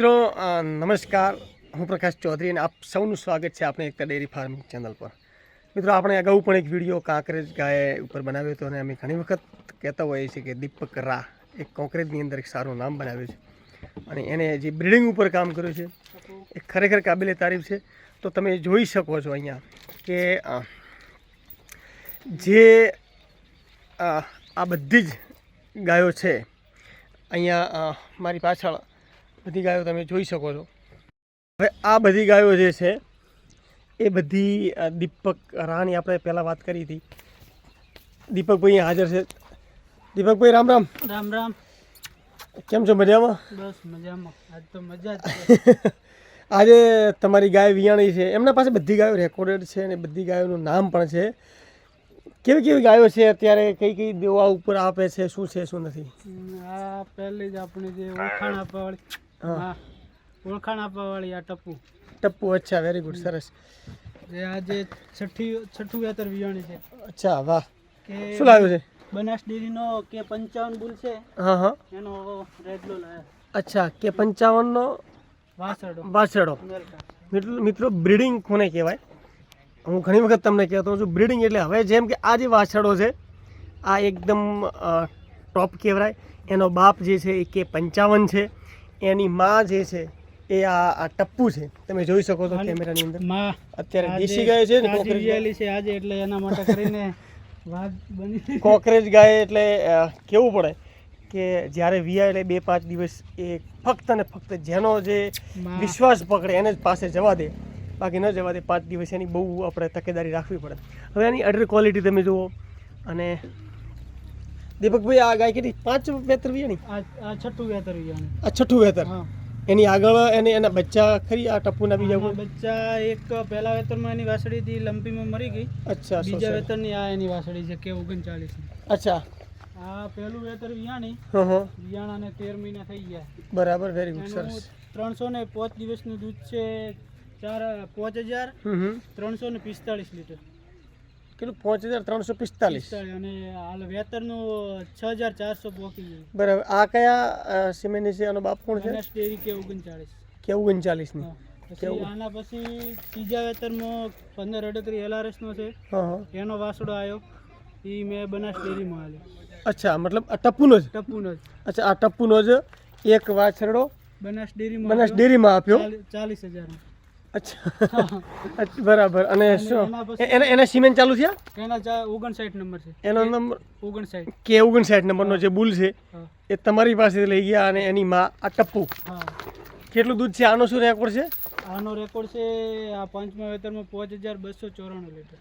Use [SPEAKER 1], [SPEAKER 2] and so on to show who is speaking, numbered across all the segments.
[SPEAKER 1] મિત્રો નમસ્કાર. હું પ્રકાશ ચૌધરી અને આપ સૌનું સ્વાગત છે આપણે એકતા ડેરી ફાર્મિંગ ચેનલ પર. મિત્રો, આપણે અગાઉ પણ એક વીડિયો કાંકરેજ ગાય ઉપર બનાવ્યો હતો અને અમે ઘણી વખત કહેતા હોઈએ છીએ કે દીપક રા એક કોંકરેજની અંદર એક સારું નામ બનાવ્યું છે. અને એને જે બ્રિડિંગ ઉપર કામ કર્યું છે, એ ખરેખર કાબિલે તારીફ છે. તો તમે જોઈ શકો છો અહીંયા કે જે આ બધી જ ગાયો છે, અહીંયા મારી પાછળ બધી ગાયો તમે જોઈ શકો છો. હવે આ બધી ગાયો જે છે એ બધી દીપક રાણી આપણે પહેલાં વાત કરી હતી. દીપકભાઈ હાજર છે. દીપકભાઈ રામ રામ.
[SPEAKER 2] રામ રામ.
[SPEAKER 1] કેમ છો? મજામાં?
[SPEAKER 2] બસ મજામાં. આજ તો મજા જ
[SPEAKER 1] આજે તમારી ગાય વિયાણી છે. એમના પાસે બધી ગાયો રેકોર્ડેડ છે અને બધી ગાયોનું નામ પણ છે. કેવી કેવી ગાયો છે? અત્યારે કઈ કઈ દેવા ઉપર આપે છે? શું છે? શું નથી?
[SPEAKER 2] આ પહેલી જ આપણે જે ઓળખાણ આપવા વાળી
[SPEAKER 1] હા.
[SPEAKER 2] ઓળખાણ આપવા વાળી આ ટપુ
[SPEAKER 1] ટપ્પુ અચ્છા વેરી ગુડ સરસ.
[SPEAKER 2] જે આજે છઠ્ઠી છઠ્ઠું વેતર વિયાણી છે.
[SPEAKER 1] અચ્છા વાહ. શું લાવ્યું છે?
[SPEAKER 2] બનાસ ડેરીનો કે પંચાવન બુલ છે
[SPEAKER 1] હા હા.
[SPEAKER 2] એનો રેડલો લાવ્યો.
[SPEAKER 1] અચ્છા કે પંચાવનનો
[SPEAKER 2] વાસડો અમેરિકા
[SPEAKER 1] મિત્રો મિત્રો બ્રીડિંગ કોને કહેવાય? હું ઘણી વખત તમને કહેતો છું બ્રીડિંગ એટલે હવે જેમ કે આ જે વાછરડો છે આ એકદમ ટોપ કહેવાય. એનો બાપ જે છે એ કે પંચાવન છે. એની માં જે છે એ આ આ ટપ્પુ છે. તમે જોઈ શકો છો કેમેરાની અંદર.
[SPEAKER 2] માં
[SPEAKER 1] અત્યારે દેશી ગાય છે ને કોકરેજ ગાય.
[SPEAKER 2] છે આજે એટલે એના માટે કરીને વાત બની
[SPEAKER 1] કોકરેજ ગાય એટલે કેવું પડે કે જ્યારે વિયા એટલે બે પાંચ દિવસ એ ફક્ત ને ફક્ત જેનો જે વિશ્વાસ પકડે એને જ પાસે જવા દે. બાકી ન જવા દે પાંચ દિવસ એની બહુ આપણે તકેદારી રાખવી પડે. હવે એની અડર ક્વોલિટી તમે જુઓ. અને દીપકભાઈ આ ગાય કેટલી? પાંચ વેતર વિયાણી?
[SPEAKER 2] આ છઠ્ઠું વેતર વિયાણી.
[SPEAKER 1] આ છઠ્ઠું વેતર?
[SPEAKER 2] હા.
[SPEAKER 1] એની આગળ એને એના બચ્ચા ખરી આ ટપ્પુના બીજા
[SPEAKER 2] બચ્ચા એક પહેલા વેતરમાં એની વાસળી હતી લંપીમાં મરી ગઈ.
[SPEAKER 1] અચ્છા
[SPEAKER 2] બીજા. વેતરની આ એની વાસળી છે કે ઓગણચાળીસ.
[SPEAKER 1] અચ્છા.
[SPEAKER 2] આ પહેલું વેતર વિયાણી. વિયાણાને તેર મહિના થઈ ગયા.
[SPEAKER 1] બરાબર વેરી ગુડ સરસ.
[SPEAKER 2] ત્રણસો ને પાંચ દિવસનું દૂધ છે ચાર પાંચ હજાર. ત્રણસો ને પિસ્તાળીસ લીટર.
[SPEAKER 1] કેટલું? પાંચ હજાર ત્રણસો પિસ્તાલીસ.
[SPEAKER 2] અને હાલ વેતરનું છ હજાર ચારસો પોકી ગયું.
[SPEAKER 1] બરાબર. આ કયા સિમેન્ટની છે? એનો બાપ કોણ છે?
[SPEAKER 2] બનાસ ડેરી કે ઓગણચાળીસ.
[SPEAKER 1] કે કેવું?
[SPEAKER 2] આના પછી ત્રીજા વેતરમાં પંદર અડકરી એલઆરએસનો છે. એનો વાસડો આવ્યો. એ મેં બનાસ ડેરીમાં આવ્યો
[SPEAKER 1] અચ્છા મતલબ આ ટપ્પુનો જ?
[SPEAKER 2] ટપ્પુનો જ.
[SPEAKER 1] અચ્છા આ ટપ્પુનો જ એક વાછરડો
[SPEAKER 2] બનાસ ડેરીમાં
[SPEAKER 1] બનાસ. ડેરીમાં આપ્યો?
[SPEAKER 2] ચાલીસ હજાર
[SPEAKER 1] અચ્છા. બરાબર. અને શું?
[SPEAKER 2] એના
[SPEAKER 1] એના સિમેન્ટ ચાલુ થયા?
[SPEAKER 2] એના ઓગણસાઠ નંબર છે.
[SPEAKER 1] એનો નંબર?
[SPEAKER 2] ઓગણસાઠ.
[SPEAKER 1] કે ઓગણસાઠ નંબરનો જે બુલ છે એ તમારી પાસે લઈ ગયા અને એની માં આ ટપ્પુ. કેટલું દૂધ છે? આનો શું રેકોર્ડ છે?
[SPEAKER 2] આનો રેકોર્ડ છે આ પાંચમા વેતરમાં પાંચ હજાર બસો ચોરાણું લીટર.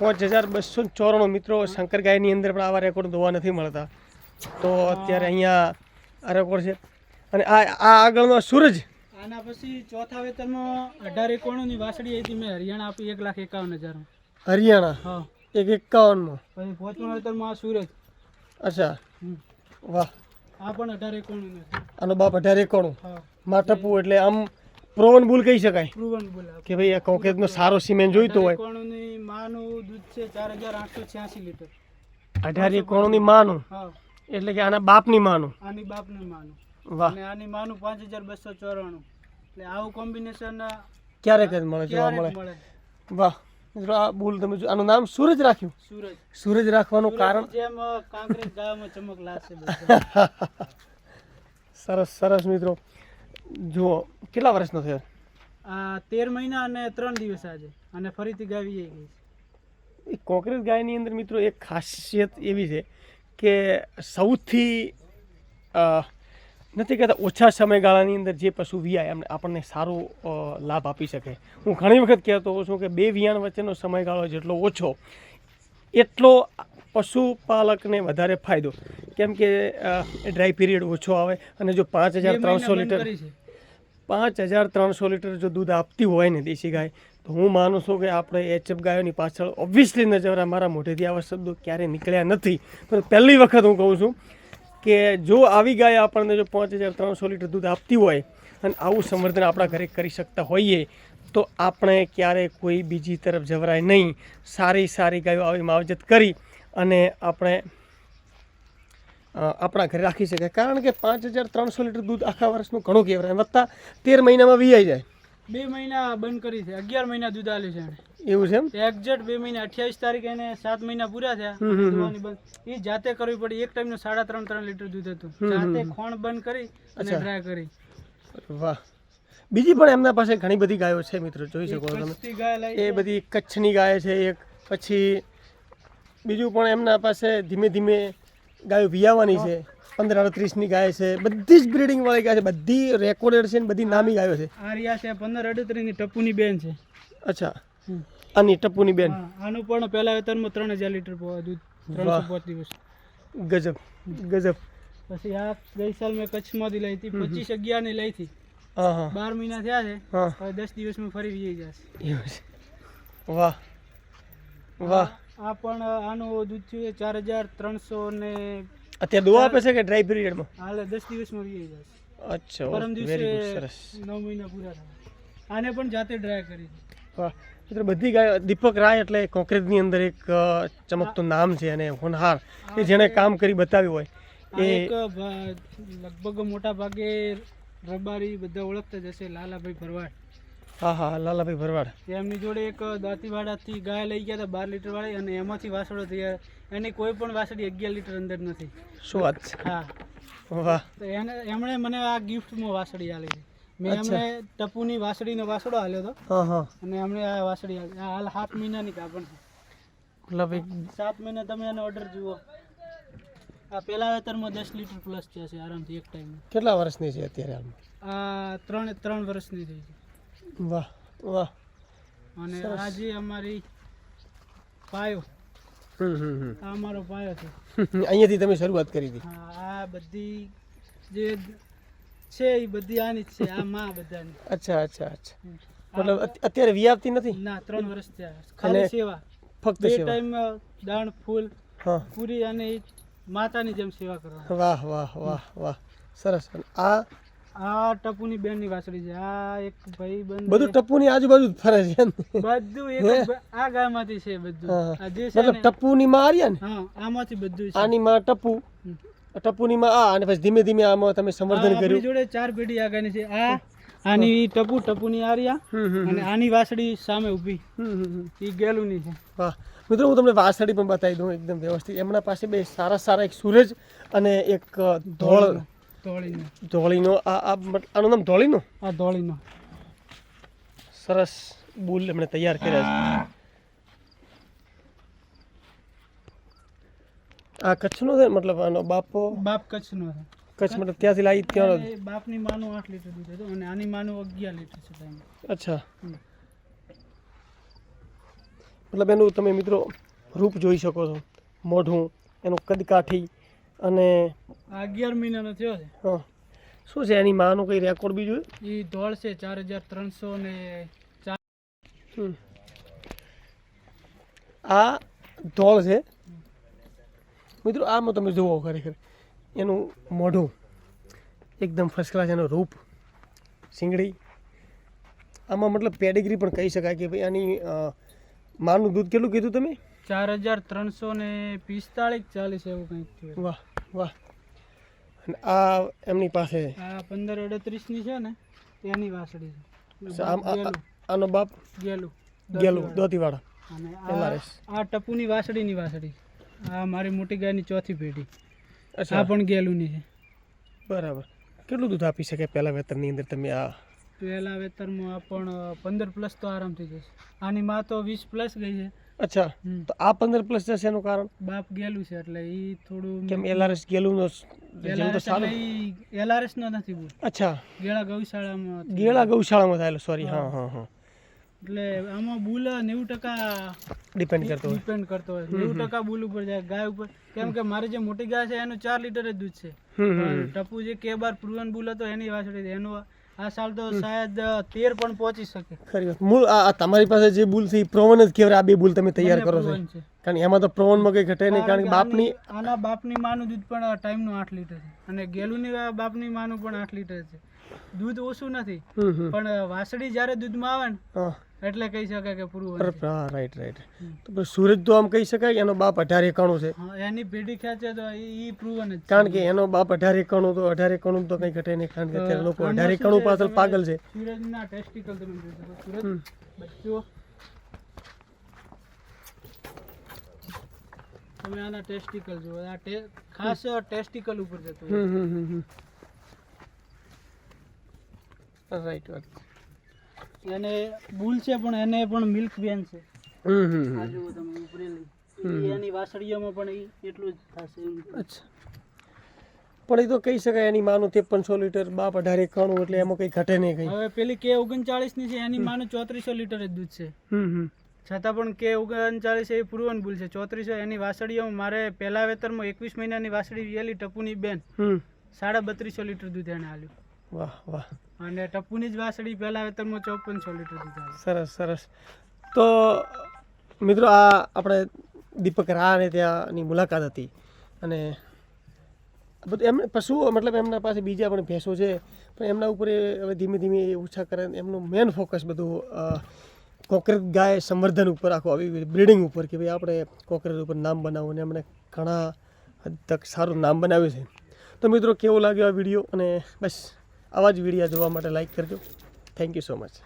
[SPEAKER 1] પાંચ હજાર બસો ચોરાણું. મિત્રો શંકર ગાયની અંદર પણ આવા રેકોર્ડ જોવા નથી મળતા. તો અત્યારે અહીંયા આ રેકોર્ડ છે. અને આ આ આગળનો સૂરજ
[SPEAKER 2] આના પછી ચોથા વેતરમાં અઢાર એકોણુંની વાસડી હતી. મેં હરિયાણા આપી એક લાખ એકાવન હજાર
[SPEAKER 1] હરિયાણા?
[SPEAKER 2] હા.
[SPEAKER 1] એક એકાવનમાં?
[SPEAKER 2] પછી પાંચમા વેતરમાં આ સુરત.
[SPEAKER 1] અચ્છા. વાહ.
[SPEAKER 2] આ પણ અઢાર એકોણું
[SPEAKER 1] આનો બાપ અઢાર એકાણું
[SPEAKER 2] હા.
[SPEAKER 1] માં ટપ્પુ એટલે આમ પ્રોવન બુલ કહી શકાય.
[SPEAKER 2] પ્રોવન બુલ
[SPEAKER 1] કે ભાઈ આ કોંકેજનો સારો સિમેન્ટ જોઈતો હોય.
[SPEAKER 2] એકોણુંની માનું દૂધ છે ચાર હજાર આઠસો છ્યાસી લીટર.
[SPEAKER 1] અઢાર એકાણુંની માનું?
[SPEAKER 2] હા.
[SPEAKER 1] એટલે કે આના બાપની માનું?
[SPEAKER 2] આની બાપની માનું.
[SPEAKER 1] વાહ.
[SPEAKER 2] અને આની માનું પાંચ હજાર બસો ચોરાણું. એટલે આવું કોમ્બિનેશન
[SPEAKER 1] ક્યારેક જ મળે જોવા મળે? વાહ. મિત્રો આ બુલ તમે જો આનું નામ સૂરજ રાખ્યું?
[SPEAKER 2] સૂરજ.
[SPEAKER 1] સૂરજ રાખવાનું કારણ?
[SPEAKER 2] જેમ કાંકરેજ ગામમાં ચમક લાગશે
[SPEAKER 1] સરસ સરસ મિત્રો. જુઓ કેટલા વર્ષનો થયો?
[SPEAKER 2] આ તેર મહિના અને ત્રણ દિવસ આજે. અને ફરીથી ગાવી ગઈ છે.
[SPEAKER 1] એ કોંકરેજ ગાયની અંદર મિત્રો એક ખાસિયત એવી છે કે સૌથી નથી કહેતા ઓછા સમયગાળાની અંદર જે પશુ વિયાય એમને આપણને સારો લાભ આપી શકે. હું ઘણી વખત કહેતો હોઉં છું કે બે વિયાણ વચ્ચેનો સમયગાળો જેટલો ઓછો એટલો પશુપાલકને વધારે ફાયદો. કેમ કે ડ્રાય પીરિયડ ઓછો આવે અને જો પાંચ હજાર ત્રણસો લીટર પાંચ હજાર ત્રણસો લીટર જો દૂધ આપતી હોય ને દેશી ગાય તો હું માનું છું કે આપણે એચએફ ગાયોની પાછળ ઓબ્વિયસલી નજર મારા મોઢેથી આવા શબ્દો ક્યારેય નીકળ્યા નથી. પણ પહેલી વખત હું કહું છું કે જો આવી ગાય આપણને જો પાંચ હજાર ત્રણસો લીટર દૂધ આપતી હોય અને આવું સંવર્ધન આપણા ઘરે કરી શકતા હોઈએ, તો આપણે ક્યારેય કોઈ બીજી તરફ જવરાય નહીં. સારી સારી ગાયો આવી માવજત કરી અને આપણે આપણા ઘરે રાખી શકાય કારણ કે પાંચ હજાર ત્રણસો લીટર દૂધ આખા વર્ષનું ઘણું કહેવાય. વત્તા તેર મહિનામાં વીઆઈ જાય.
[SPEAKER 2] બે મહિના બંધ કરી છે. અગિયાર મહિના દૂધ આલ્યું છે
[SPEAKER 1] એવું છે એમ?
[SPEAKER 2] એક્ઝેક્ટ બે મહિના અઠ્યાવીસ તારીખ એને સાત મહિના પૂરા થયા. એ જાતે કરવી પડી. એક ટાઈમનું સાડા ત્રણ ત્રણ લીટર દૂધ હતું. જાતે ખોણ બંધ કરી અને ડ્રાય કરી.
[SPEAKER 1] વાહ. બીજી પણ એમના પાસે ઘણી બધી ગાયો છે મિત્રો જોઈ શકો તમે. એ બધી કચ્છની ગાય છે એક પછી બીજું પણ એમના પાસે ધીમે ધીમે ગાયો વિયાવાની છે. પંદર અડત્રીસની ગાય છે. બધી જ બ્રીડિંગ વાળી ગાય છે. બધી રેકોર્ડેડ છે ને બધી નામી ગાયો છે.
[SPEAKER 2] આ રહ્યા છે પંદર અડત્રીસની ટપ્પુની બેન છે.
[SPEAKER 1] અચ્છા. આની ટપ્પુની બેન.
[SPEAKER 2] આનું પણ પહેલા વેતનમાં ત્રણ હજાર લીટર દૂધ ત્રણસો પાંચ દિવસ.
[SPEAKER 1] ગજબ ગજબ.
[SPEAKER 2] પછી આ ગઈ સાલ મેં કચ્છમાંથી લઈ હતી પચીસ અગિયારની લઈ હતી. બાર મહિના થયા છે. હવે દસ દિવસમાં ફરી વી જશે.
[SPEAKER 1] વાહ. વાહ.
[SPEAKER 2] આ પણ આનું દૂધ છે ચાર હજાર ત્રણસો ને
[SPEAKER 1] અત્યારે દુઆ આપે છે કે ડ્રાય પીરિયડમાં
[SPEAKER 2] હાલે દસ દિવસમાં વી જાય
[SPEAKER 1] અચ્છા
[SPEAKER 2] પરમ દિવસે
[SPEAKER 1] સરસ.
[SPEAKER 2] નવ મહિના પૂરા થયા. આને પણ જાતે ડ્રાય કરી
[SPEAKER 1] મિત્રો બધી ગાયો દીપક રાય એટલે કોંકરેજની અંદર એક ચમકતું નામ છે અને હોનહાર કે જેણે કામ કરી બતાવ્યું હોય. એ
[SPEAKER 2] લગભગ મોટા ભાગે રબારી બધા ઓળખતા જ હશે લાલાભાઈ ભરવાડ.
[SPEAKER 1] હા હા લાલાભાઈ ભરવાડ.
[SPEAKER 2] એમની જોડે એક દાંતીવાડાથી ગાય લઈ ગયા હતા બાર લીટર વાળી અને એમાંથી વાસળો થયા એની કોઈ પણ વાસળી અગિયાર લીટર અંદર નથી.
[SPEAKER 1] શું વાત છે?
[SPEAKER 2] હા.
[SPEAKER 1] વાહ.
[SPEAKER 2] તો એને એમણે મને આ ગિફ્ટમાં વાસળી આલી છે મેં એમણે ટપુની વાસળીનો વાસળો આલ્યો હતો. અને એમણે આ વાસળી આ હાલ સાત મહિનાની કાપણ છે. સાત મહિના તમે એનો ઓર્ડર જુઓ. આ પહેલા વેતરમાં દસ લીટર પ્લસ છે આરામથી એક ટાઈમ
[SPEAKER 1] કેટલા વર્ષની છે અત્યારે
[SPEAKER 2] આ ત્રણ ત્રણ વર્ષની થઈ છે.
[SPEAKER 1] વાહ વાહ.
[SPEAKER 2] અને આજે અમારી પાયો. આ અમારો પાયો છે.
[SPEAKER 1] અહીંયાથી તમે શરૂઆત કરી હતી.
[SPEAKER 2] આ બધી જે છે એ બધી આની જ છે આ માં બધાની.
[SPEAKER 1] અચ્છા અચ્છા અચ્છા. મતલબ અત્યારે વ્યાપતી નથી?
[SPEAKER 2] ના ત્રણ વર્ષ થયા. ખાલી સેવા.
[SPEAKER 1] ફક્ત સેવા?
[SPEAKER 2] ટાઈમ દાણ ફૂલ પૂરી અને માતાની જેમ સેવા કરવા
[SPEAKER 1] વાહ વાહ વાહ વાહ. સરસ. આ
[SPEAKER 2] આ ટપુની બેનની વાસળી છે. આ એક ભાઈ બંધ
[SPEAKER 1] બધું ટપ્પુની આજુબાજુ જ ફરે છે
[SPEAKER 2] બધું એક આ ગાયમાંથી છે બધું. આ જે છે
[SPEAKER 1] મતલબ
[SPEAKER 2] ને
[SPEAKER 1] માં આર્યા ને?
[SPEAKER 2] હા આમાંથી બધું છે.
[SPEAKER 1] આની માં ટપુ.
[SPEAKER 2] હમ.
[SPEAKER 1] ટપ્પુની માં આ અને પછી ધીમે ધીમે આમાં તમે સંવર્ધન
[SPEAKER 2] આપણી
[SPEAKER 1] કર્યું.
[SPEAKER 2] જોડે ચાર પેઢી આગળની છે. આ આની ટપુ ટપુની આર્યા
[SPEAKER 1] હમ હમ
[SPEAKER 2] અને આની વાસળી સામે ઊભી. એ ગેલુની છે.
[SPEAKER 1] વાહ. મિત્રો હું તમને વાસળી પણ બતાવી દઉં એકદમ વ્યવસ્થિત. એમના પાસે બે સારા સારા એક સૂરજ અને એક ધોળ
[SPEAKER 2] ધોળીનો.
[SPEAKER 1] ધોળીનો? આ આ આનું નામ ધોળીનો?
[SPEAKER 2] આ ધોળીનો.
[SPEAKER 1] સરસ. બુલ એમણે તૈયાર કર્યા છે. આ કચ્છનો છે? મતલબ આનો બાપો?
[SPEAKER 2] બાપ કચ્છનો છે.
[SPEAKER 1] કચ્છ મતલબ ત્યાંથી લાવી
[SPEAKER 2] ત્યાં બાપની માનું આઠ લીટર દૂધ હતું અને આની માનું અગિયાર લીટર છે
[SPEAKER 1] અચ્છા. મતલબ એનું તમે મિત્રો રૂપ જોઈ શકો છો. મોઢું એનું કદકાઠી અને
[SPEAKER 2] અગિયાર મહિનાનો થયો છે.
[SPEAKER 1] હા. શું છે એની માનું કંઈ રેકોર્ડ બી જોયું
[SPEAKER 2] એ ધોળ છે ચાર હજાર ત્રણસો ને ચાર
[SPEAKER 1] આ ધોળ છે. મિત્રો આમાં તમે જુઓ ખરેખર. એનું મોઢું એકદમ ફર્સ્ટ ક્લાસ એનું રૂપ સિંગડી આમાં મતલબ પેડિગ્રી પણ કહી શકાય કે ભાઈ આની માનું દૂધ કેટલું કીધું તમે?
[SPEAKER 2] ચાર હજાર ત્રણસો ને પિસ્તાળીસ ચાલીસ એવું કંઈક છે.
[SPEAKER 1] વાહ વાહ. અને આ એમની પાસે?
[SPEAKER 2] આ પંદર અડત્રીસની છે ને એની વાસળી છે.
[SPEAKER 1] આનો બાપ?
[SPEAKER 2] ગેલું.
[SPEAKER 1] ગેલું દોતીવાળા.
[SPEAKER 2] અને આ ટપુની વાસળીની વાસળી આ મારી મોટી ગાયની ચોથી પેઢી. આ પણ ગેલુની છે.
[SPEAKER 1] બરાબર. કેટલું દૂધ આપી શકે પહેલા વેતરની અંદર તમે આ?
[SPEAKER 2] પહેલા વેતરમાં આ પણ પંદર પ્લસ તો આરામથી જશે. આની માં તો વીસ પ્લસ ગઈ છે.
[SPEAKER 1] અચ્છા. તો આ પંદર પ્લસ જશે એનું કારણ?
[SPEAKER 2] બાપ ગેલું છે એટલે એ થોડું
[SPEAKER 1] કેમ એલઆરએસ ગેલુંનો જેમ તો
[SPEAKER 2] એલઆરએસ એલઆરએસ નો નથી બોલ.
[SPEAKER 1] અચ્છા.
[SPEAKER 2] ગેળા ગૌશાળામાં
[SPEAKER 1] ગેળા ગૌશાળામાં થયેલો સોરી હા હા. હા
[SPEAKER 2] એટલે આમાં બુલ નેવું ટકા
[SPEAKER 1] ડિપેન્ડ કરતો હોય.
[SPEAKER 2] ડિપેન્ડ કરતો હોય. નેવું ટકા બુલ ઉપર જાય ગાય ઉપર. કેમ કે મારી જે મોટી ગાય છે એનું ચાર લીટર જ દૂધ છે. ટપુ જે કે બાર પ્રુવન બુલ હતો એની એનો એનું આ સાલ તો શાયદ તેર પણ પહોંચી શકે.
[SPEAKER 1] ખરી મૂળ આ તમારી પાસે જે બુલ છે એ પ્રોવન જ કહેવાય આ બે બુલ તમે તૈયાર કરો છો. કારણ કે એમાં તો પ્રોવનમાં કંઈ ઘટે નહીં કારણ કે બાપની
[SPEAKER 2] આના બાપની માનું દૂધ પણ ટાઈમનું આઠ લીટર છે. અને ગેલુની બાપની માનું પણ આઠ લીટર છે. દૂધ ઓછું નથી. પણ વાસળી જ્યારે દૂધમાં આવે ને એટલે કહી શકાય કે પૂરું
[SPEAKER 1] હા રાઈટ રાઈટ તો પછી સુરજ તો આમ કહી શકાય એનો બાપ અઢાર એકાણું છે?
[SPEAKER 2] એની પેઢી ખેંચે તો એ પ્રૂવન જ
[SPEAKER 1] કારણ કે એનો બાપ અઢાર એકાણું તો અઢાર એકાણું તો કંઈ ઘટે નહીં. કારણ કે અત્યારે લોકો અઢાર એકાણું પાછળ પાગલ છે.
[SPEAKER 2] સુરજના ટેસ્ટિકલ તમે જોઈ શકો. સુરજ બચ્ચો. તમે આના ટેસ્ટિકલ જુઓ. આ ખાસ ટેસ્ટિકલ ઉપર જતું
[SPEAKER 1] રાઈટ વાત
[SPEAKER 2] એને બુલ છે પણ એને પણ મિલ્ક બેન છે.
[SPEAKER 1] હમ હમ
[SPEAKER 2] આ જુઓ તમે ઉપરેલી. એની વાસળીઓમાં પણ એટલું જ થશે
[SPEAKER 1] અચ્છા. પણ એ તો કહી શકાય એની માનું ત્રેપનસો લીટર બાપ અઢાર એકાણું એટલે એમાં કંઈ ઘટે નહીં કઈ.
[SPEAKER 2] હવે પેલી કે ઓગણચાળીસની છે એની માનું ચોત્રીસો લીટર જ દૂધ છે. છતાં પણ કે ઓગણચાળીસ એ પૂર્વન ભૂલ છે. ચોત્રીસો એની વાસળીઓ મારે પહેલા વેતરમાં એકવીસ મહિનાની વાસળી વેલી ટપુની બેન. સાડા બત્રીસો લીટર દૂધ એને આલ્યું.
[SPEAKER 1] વાહ વાહ.
[SPEAKER 2] અને ટપ્પુની જ વાસળી પહેલા વેતરમાં ચોપનસો લીટર દીધા
[SPEAKER 1] સરસ સરસ. તો, મિત્રો, આ આપણે દીપક રાને ત્યાંની મુલાકાત હતી. અને બધું એમ પશુઓ મતલબ એમના પાસે બીજા પણ ભેંસો છે, પણ એમના ઉપર હવે ધીમે ધીમે ઓછા કરે એમનું મેન ફોકસ બધું કોકરેજ ગાય સંવર્ધન ઉપર આખું આવી બ્રિડિંગ ઉપર કે ભાઈ આપણે કોકરેજ ઉપર નામ બનાવવું અને એમણે ઘણા હદ તક સારું નામ બનાવ્યું છે. તો મિત્રો, કેવો લાગ્યો આ વીડિયો અને બસ. આવા જ વિડીયા જોવા માટે લાઈક કરજો. Thank you so much